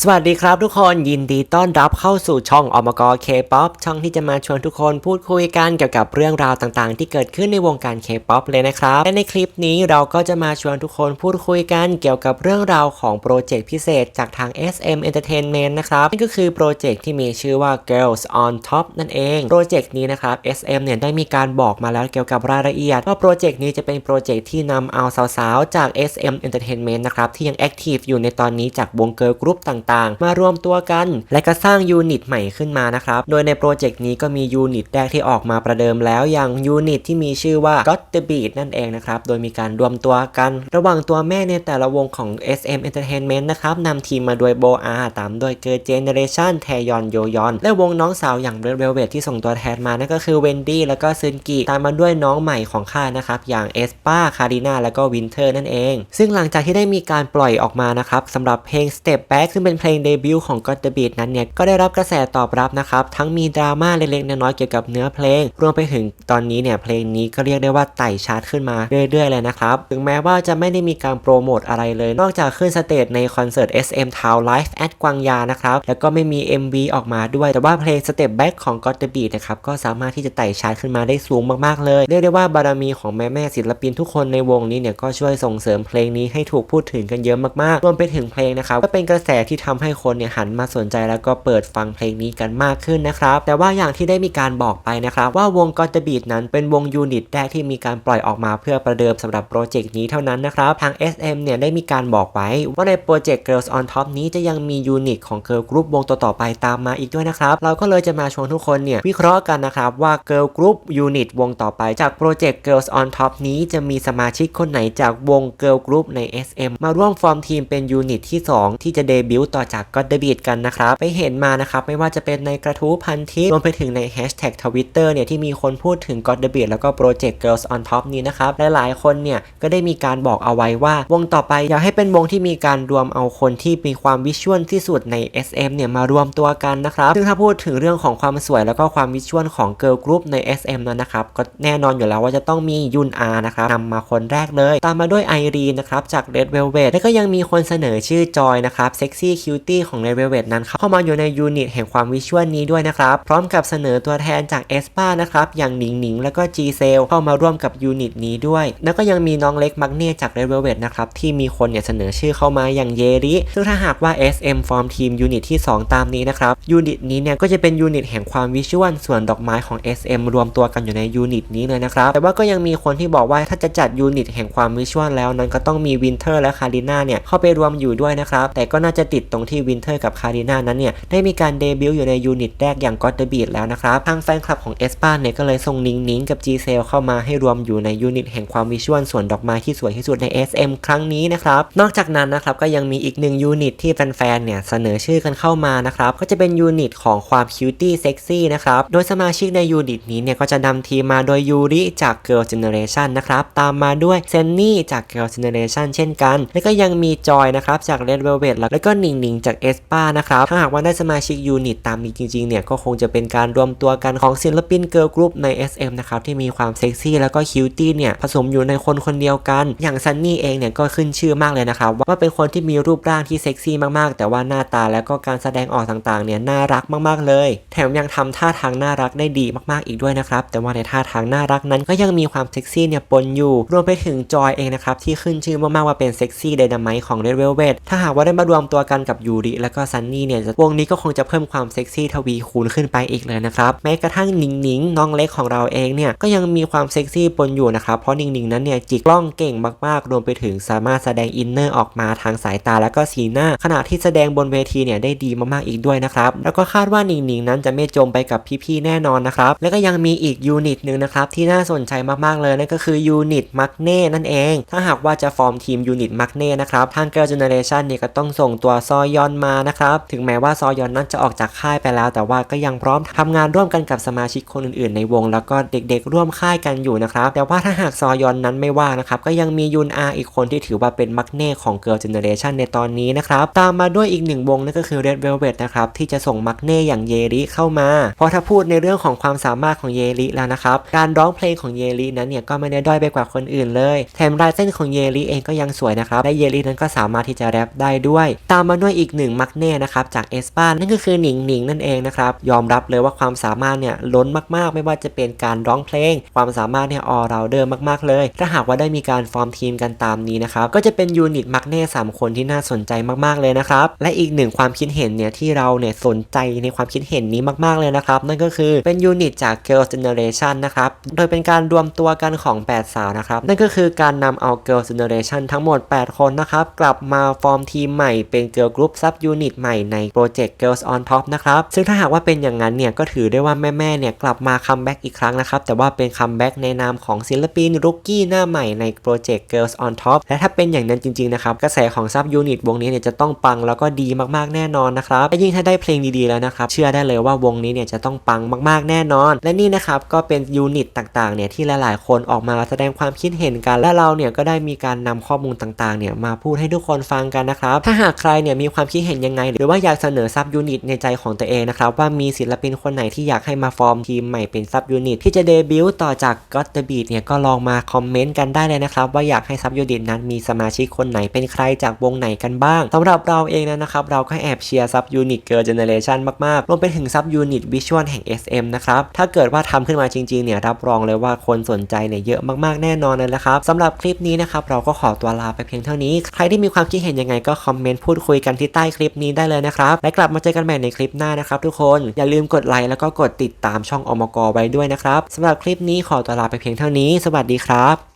สวัสดีครับทุกคนยินดีต้อนรับเข้าสู่ช่องอมกเคป๊อปช่องที่จะมาชวนทุกคนพูดคุยกันเกี่ยวกับเรื่องราวต่างๆ ที่เกิดขึ้นในวงการเคป๊อปเลยนะครับและในคลิปนี้เราก็จะมาชวนทุกคนพูดคุยกันเกี่ยวกับเรื่องราวของโปรเจกต์พิเศษจากทาง SM Entertainment นะครับนั่นก็คือโปรเจกต์ที่มีชื่อว่า Girls on Top นั่นเองโปรเจกต์นี้นะครับ SM เนี่ยได้มีการบอกมาแล้วเกี่ยวกับรายละเอียดว่าโปรเจกต์นี้จะเป็นโปรเจกต์ที่นำเอาสาวๆจาก SM Entertainment นะครับที่ยังแอคทีฟอยู่ในตอนนี้จากวงเกิร์ลกรุ๊ปต่างๆ มารวมตัวกัน และก็สร้างยูนิตใหม่ขึ้นมานะครับ โดยในโปรเจกต์นี้ก็มียูนิตแรกที่ออกมาประเดิมแล้วอย่างยูนิตที่มีชื่อว่า Got the Beat นั่นเองนะครับ โดยมีการรวมตัวกัน ระหว่างตัวแม่ในแต่ละวงของ SM Entertainment นะครับนำทีมมาโดยโบอาตามโดยเกิร์เจเนเรชันแทยอนโยยอน และวงน้องสาวอย่างเรเวลเวทที่ส่งตัวแทนมานั่นก็คือเวนดี้แล้วก็ซึนกิตามมาด้วยน้องใหม่ของค่านะครับอย่างเอสปาคารินาแล้วก็วินเทอร์นั่นเอง ซึ่งหลังจากที่ได้มีการปล่อยออกมานะครับสำหรับเพลง Step Back ซึ่งเป็นเพลงเดบิวต์ของ Got the Beat นั้นเนี่ยก็ได้รับกระแสตอบรับนะครับทั้งมีดราม่าเล็กๆน้อยๆเกี่ยวกับเนื้อเพลง รวมไปถึงตอนนี้เนี่ยเพลงนี้ก็เรียกได้ว่าไต่ชาร์ตขึ้นมาเรื่อยๆเลยนะครับถึงแม้ว่าจะไม่ได้มีการโปรโมทอะไรเลย นอกจากขึ้นสเตจในคอนเสิร์ต SM Town Live at กวางยานะครับแล้วก็ไม่มี MV ออกมาด้วย แต่ว่าเพลง Step Back ของ Got the Beat นะครับก็สามารถที่จะไต่ชาร์ตขึ้นมาได้สูงมากๆเลยเรียกได้ว่าบารมีของแม่ๆศิลปินทุกคนในวงนี้เนี่ยก็ช่วยส่งเสริมเพลงนี้ให้ถูกพูดถึงกันเยอะมากๆรวมไปถึงเพลงนะครับก็เป็นกระแสที่ทำให้คนเนี่ยหันมาสนใจแล้วก็เปิดฟังเพลงนี้กันมากขึ้นนะครับ แต่ว่าอย่างที่ได้มีการบอกไปนะครับ ว่าวง Got the Beat นั้นเป็นวงยูนิตแรกที่มีการปล่อยออกมาเพื่อประเดิมสำหรับโปรเจกต์นี้เท่านั้นนะครับ ทาง SM เนี่ยได้มีการบอกไว้ว่าในโปรเจกต์ Girls on Top นี้จะยังมียูนิตของ Girl Group วงต่อๆไปตามมาอีกด้วยนะครับ เราก็เลยจะมาชวนทุกคนเนี่ยวิเคราะห์กันนะครับว่า Girl Group ยูนิตวงต่อไปจากโปรเจกต์ Girls on Top นี้จะมีสมาชิกคนไหนจากวง Girl Group ใน SM มาร่วมฟอร์มทีมเป็นยูนิตที่ 2 ที่จะเดบิวต์ต่อจาก Got the Beat กันนะครับ ไปเห็นมานะครับ ไม่ว่าจะเป็นในกระทู้พันทิปรวมไปถึงในแฮชแท็กทวิตเตอร์เนี่ยที่มีคนพูดถึง God the Beat แล้วก็โปรเจกต์ Girls on Top นี้นะครับ หลายๆ คนเนี่ยก็ได้มีการบอกเอาไว้ว่า วงต่อไปอยากให้เป็นวงที่มีการรวมเอาคนที่มีความวิชวลที่สุดใน SM เนี่ยมารวมตัวกันนะครับซึ่งถ้าพูดถึงเรื่องของความสวยแล้วก็ความวิชวลของ Girl Group ใน SM นั้นนะครับก็แน่นอนอยู่แล้วว่าจะต้องมียุนอานะครับนำมาคนแรกเลย ตามมาด้วยไอรีนนะครับจาก Red Velvet แล้วก็ยังมีคนเสนอชื่อจอยนะครับเซ็กซี่คิวตี้ของ Red Velvet นั้นเข้ามาอยู่ในยูนิตแห่งความวิชวลนี้ด้วยนะครับ พร้อมกับเสนอตัวแทนจากเอสปานะครับ อย่างหนิงหนิงแล้วก็ G c e l เข้ามาร่วมกับยูนิตนี้ด้วย แล้วก็ยังมีน้องเล็กมักเน่จาก Red Velvet นะครับ ที่มีคนเนี่ยเสนอชื่อเข้ามาอย่างเยริ ซึ่งถ้าหากว่า SM ฟอร์มทีมยูนิตที่ 2 ตามนี้นะครับ ยูนิตนี้เนี่ยก็จะเป็นยูนิตแห่งความวิชวลส่วนดอกไม้ของ SM รวมตัวกันอยู่ในยูนิตนี้เลยนะครับ แต่ว่าก็ยังมีคนที่บอกว่าถ้าจะจัดยูนิตแห่งความวิชวลแล้วนั้นก็ต้องมีวินเทอร์และคาริน่าเนี่ยเข้าไปรวมอยู่ด้วยนะครับ แต่ก็น่าจะติดตรงที่วินเทอร์กับคาริน่านั้นเนี่ยได้มีการเดบิวต์อยู่ในยูนิตแรกอย่าง God the Beat แล้วนะครับ ทางแฟนคลับของเอสปาเนี่ยก็เลยส่งนิงนิงกับ G c e l เข้ามาให้รวมอยู่ในยูนิตแห่งความวิชวลส่วนดอกไม้ที่สวยที่สุดใน SM ครั้งนี้นะครับนอกจากนั้นนะครับก็ยังมีอีกหนึ่งยูนิตที่แฟนๆเนี่ยเสนอชื่อกันเข้ามานะครับก็จะเป็นยูนิตของความคิวตี้เซ็กซี่นะครับโดยสมาชิกในยูนิตนี้เนี่ยก็จะนำทีมมาโดยยูริจาก Girl Generation นะครับตามมาด้วยเซนนี่จาก Girl Generation เช่นกัน แล้วก็ยังมีจอยนะครับจาก Red Velvet แล้วก็หนิงหนิงจากเอสปานะครับ ถ้าหากว่าได้สมาชิกยูนิตตามนี้จริงๆ เนี่ยก็คงจะเป็นการรวมตัวกันของศิลปินเกิร์ลกรุ๊ปใน SM นะครับที่มีความเซ็กซี่แล้วก็คิวตี้เนี่ยผสมอยู่ในคนคนเดียวกัน อย่างซันนี่เองเนี่ยก็ขึ้นชื่อมากเลยนะครับว่าเป็นคนที่มีรูปร่างที่เซ็กซี่มากๆ แต่ว่าหน้าตาแล้วก็การแสดงออกต่างๆ เนี่ยน่ารักมากๆเลย แถมยังทำท่าทางน่ารักได้ดีมากๆอีกด้วยนะครับ แต่ว่าในท่าทางน่ารักนั้นก็ยังมีความเซ็กซี่เนี่ยปนอยู่ รวมไปถึงจอยเองนะครับที่ขึ้นชื่อมากๆว่าเป็นเซ็กซี่ไดนาไมของ Red Velvet ถ้าหากว่าได้มารวมตัวกันกับยูริแล้วก็ซันนี่เนี่ยวงนี้ก็คงจะเพิ่มความเซ็กซี่ทวีคูณขึ้นไปอีกเลยนะครับแม้กระทั่งนิงนิงน้องเล็กของเราเองเนี่ยก็ยังมีความเซ็กซี่ปนอยู่นะครับเพราะนิงนิงนั้นเนี่ยจิกกล้องเก่งมากๆ รวมไปถึงสามารถแสดงอินเนอร์ออกมาทางสายตาแล้วก็สีหน้า ขณะที่แสดงบนเวทีเนี่ยได้ดีมากๆอีกด้วยนะครับแล้วก็คาดว่านิงนิงนั้นจะไม่จมไปกับพี่ๆแน่นอนนะครับแล้วก็ยังมีอีกยูนิตหนึ่งนะครับที่น่าสนใจมากๆเลยนั่นก็คือยูนิตมักเน่นั่นเอง ถ้าหากว่าจะฟอร์มทีมยูนิตมักเน่นะครับทางเกิร์ลเจเนเรชันเนี่ยก็ต้องส่งตัวซอยอนมานะครับ ถึงแม้ว่าซอยอนนั้นจะออกจากค่ายไปแล้ว แต่ว่าก็ยังพร้อมทำงานร่วมกันกับสมาชิกคนอื่นๆ ในวง แล้วก็เด็กๆ ร่วมค่ายกันอยู่นะครับ แต่ว่าถ้าหากซอยอนนั้นไม่ว่านะครับ ก็ยังมียุนอาอีกคนที่ถือว่าเป็นมักเน่ของเกิร์ลเจเนเรชันในตอนนี้นะครับ ตามมาด้วยอีกหนึ่งวงนั่นก็คือ Red Velvet นะครับ ที่จะส่งมักเน่อย่างเยริเข้ามา เพราะถ้าพูดในเรื่องของความสามารถของเยริแล้วนะครับ การร้องเพลงของเยรินั้นเนี่ยก็ไม่ได้ด้อยไปกว่าคนอื่นเลย แถมลายเส้นของเยริเองก็ยังสวยนะครับ และเยรินั้นก็สามารถที่จะแรปได้ด้วย ตามมาด้วยอีกหนึ่งมักเน่นะครับจากเอสปานั่นก็คือหนิงหนิงนั่นเองนะครับยอมรับเลยว่าความสามารถเนี่ยล้นมากๆ ไม่ว่าจะเป็นการร้องเพลง ความสามารถเนี่ยออราเดอร์มากๆเลย ถ้าหากว่าได้มีการฟอร์มทีมกันตามนี้นะครับก็จะเป็นยูนิตมักเน่สามคนที่น่าสนใจมากๆเลยนะครับและอีกหนึ่งความคิดเห็นเนี่ยที่เราเนี่ยสนใจในความคิดเห็นนี้มากๆเลยนะครับนั่นก็คือเป็นยูนิตจาก Girls Generation นะครับโดยเป็นการรวมตัวกันของ 8 สาวนะครับนั่นก็คือการนำเอา Girls Generation ทั้งหมด 8 คนนะครับกลับมาฟอร์มทีมใหม่เป็น Girl Group Sub Unit ใหม่ในโปรเจกต์ Girls on Top นะครับ ซึ่งถ้าหากว่าเป็นอย่างนั้นเนี่ยก็ถือได้ว่าแม่ๆเนี่ยกลับมาคัมแบ็กอีกครั้งนะครับ แต่ว่าเป็นคัมแบ็กในนามของศิลปินรุกกี้หน้าใหม่ในโปรเจกต์ Girls on Top และถ้าเป็นอย่างนั้นจริงๆนะครับกระแสของ Sub Unit วงนี้เนี่ยจะต้องปังแล้วก็ดีมากๆแน่นอนนะครับและยิ่งถ้าได้เพลงดีๆแล้วนะครับเชื่อได้เลยว่าวงนี้เนี่ยจะต้องปังมากๆแน่นอน และนี่นะครับก็เป็นยูนิตต่างๆเนี่ยที่หลายๆ คนออกมาแสดงความคิดเห็นกันและเราเนี่ยก็ได้มีการนำข้อมูลต่างๆเนี่ยมาพูดให้ทุกคนฟังกันนะครับถ้าหากใครเนี่ยมีความคิดเห็นยังไง หรือว่าอยากเสนอซับยูนิตในใจของตัวเองนะครับว่ามีศิลปินคนไหนที่อยากให้มาฟอร์มทีมใหม่เป็นซับยูนิตที่จะเดบิวต์ต่อจากก็อตเตอร์บีทเนี่ยก็ลองมาคอมเมนต์กันได้เลยนะครับว่าอยากให้ซับยูนิตนั้นมีสมาชิกคนไหนเป็นใครจากวงไหนกันบ้างสำหรับเราเองนะครับเราก็แอบเชียร์ซับยูนิตเกิร์ลเจเนเรชันมากๆรวมไปถึงซับยูนิตวิชวลแห่ง SM นะครับถ้าเกิดว่าทำขึ้นมาจริงๆเนี่ยรับรองเลยว่าคนสนใจเนี่ยเยอะมากๆแน่นอนเลยนะครับสำหรับคลิปนี้นะครับเราก็ขอตัวลาไปเพียงเท่านี้ ใครที่มีความคิดเห็นยังไงก็คอมเมนต์พูดคุยกันที่ใต้คลิปนี้ได้เลยนะครับและกลับมาเจอกันใหม่ในคลิปหน้านะครับทุกคนอย่าลืมกดไลค์แล้วก็กดติดตามช่องอมกไว้ด้วยนะครับสำหรับคลิปนี้ขอตัวลาไปเพียงเท่านี้ สวัสดีครับ